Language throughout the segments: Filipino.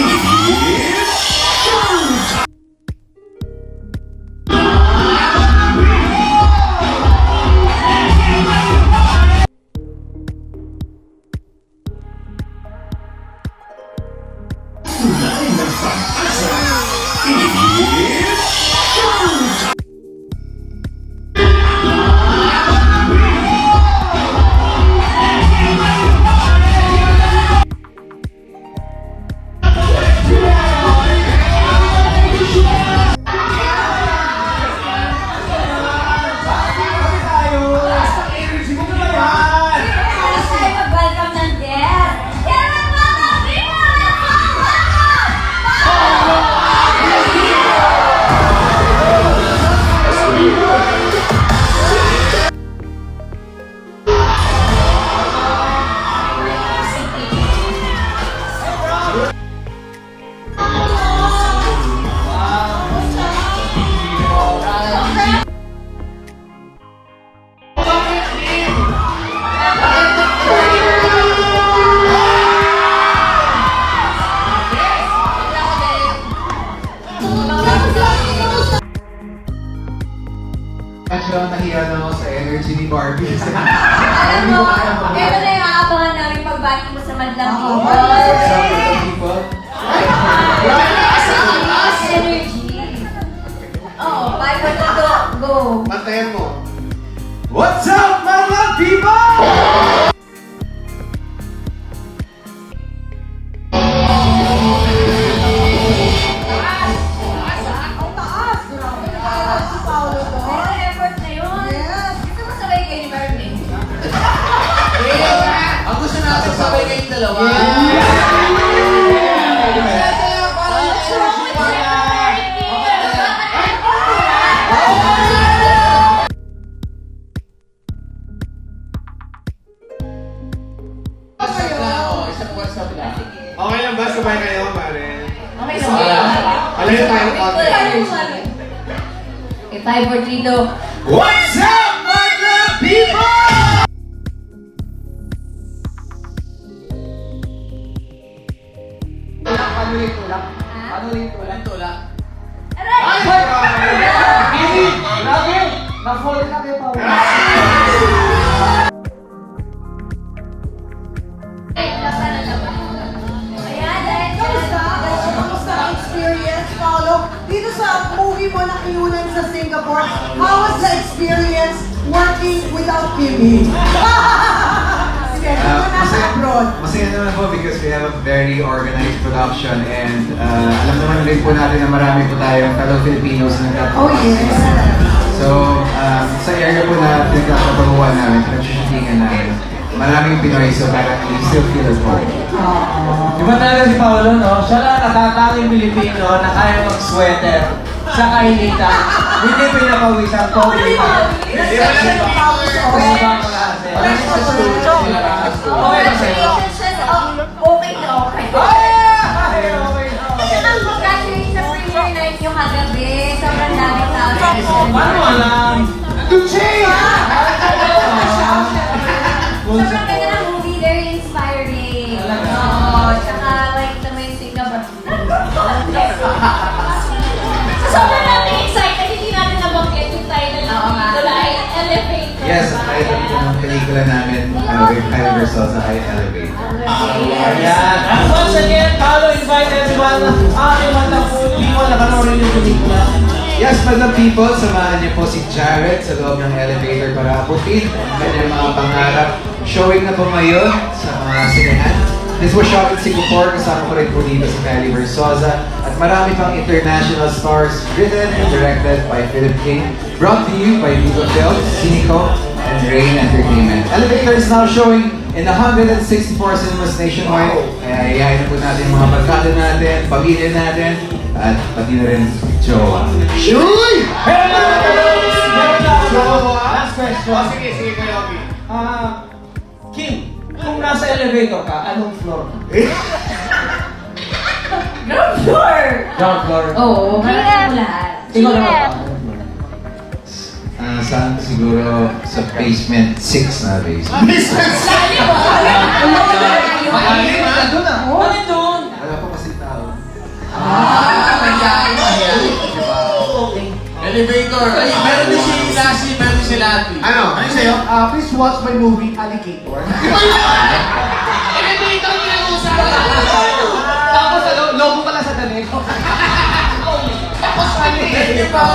Tapos Actually, nahiya na ako sa energy ni Barbie. Alam mo, ito na yung aabangan namin pagbati mo sa madlang people. Up with the people? Content. Okay, five, four, three, go. What's up, mga people? Paano yung tulak? Paano yung tulak? Tulak. Aray! Na-fall ka kay Paul. Dito sa movie mo na kinunan sa Singapore, how was the experience working without Kimi? Sige, Uh, masaya, abroad. masaya naman po because we have a very organized production and uh, alam naman rin po natin na marami po tayong fellow Filipinos na nagtatrabaho. Oh, yes. So, um, sa area po na pinagtatrabahuan namin, pinag-shootingan namin, maraming Pinoy so parang we still feel at home. Iba talaga si Paolo, no? Siya lang natatanging Pilipino na kaya mag-sweater sa kainitan. Hindi pinapawisan, pawisan. Hindi ba Kung ibang klase. Sa sila lang sa school. Okay ba sa'yo? Siya sa okay na okay. Kylie Versosa ay Elevate. Ayan. And once again, Paolo invite everyone na aking matang people na panoorin yung pelikula. Yes, madam people, samahan niyo po si Jared sa loob ng elevator para abutin ang kanyang mga pangarap. Showing na po ngayon sa mga sinehan. This was shot in Singapore, kasama ko rin po dito si Kylie Versosa at marami pang international stars written and directed by Philip King. Brought to you by Viva Films, Cineco, and Rain Entertainment. Elevator is now showing in 164 cinemas nationwide. Kaya iyayin na po natin yung mga barkada natin, pamilya natin, at pati na rin jowa. Shuy! Meron lang ako. Last question. Oh, sige, sige kayo, Obi. Ah, Kim, kung nasa elevator ka, anong floor? Ground floor! Ground floor. Oo, marami mo lahat. Ikaw naman uh, saan siguro sa basement 6 na ah, basement. Basement 6! Layo! Layo! Ano doon ah? Ano doon? Wala pa kasi tao. Ah! Nagyari pa yan. Elevator! Ay, meron din si Lassie, meron din si Lapi. Ano? Ano sa'yo? Uh, please watch my movie, Alligator. Elevator na yung usapan! Tapos ano, logo pala sa danig. Oh, Tapos ano eh? Hindi pa ako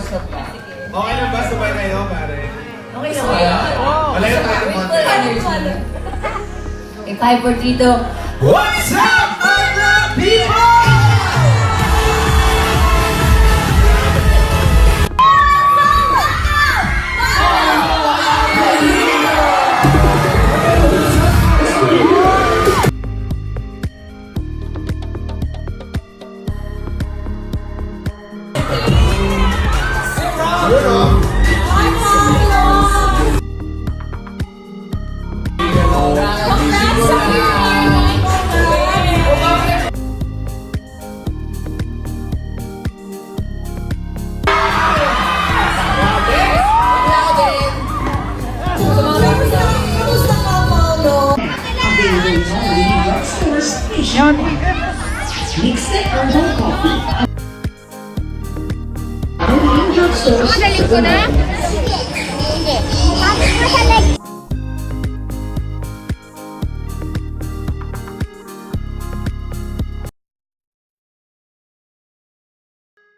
WhatsApp lang. Okay na ba? Sabay kayo, pare. Okay, so Wala yung tayo monte. Okay, five for Tito. What's up, mga people? Kamusta ka, Paolo? Available in all leading Madali ko na.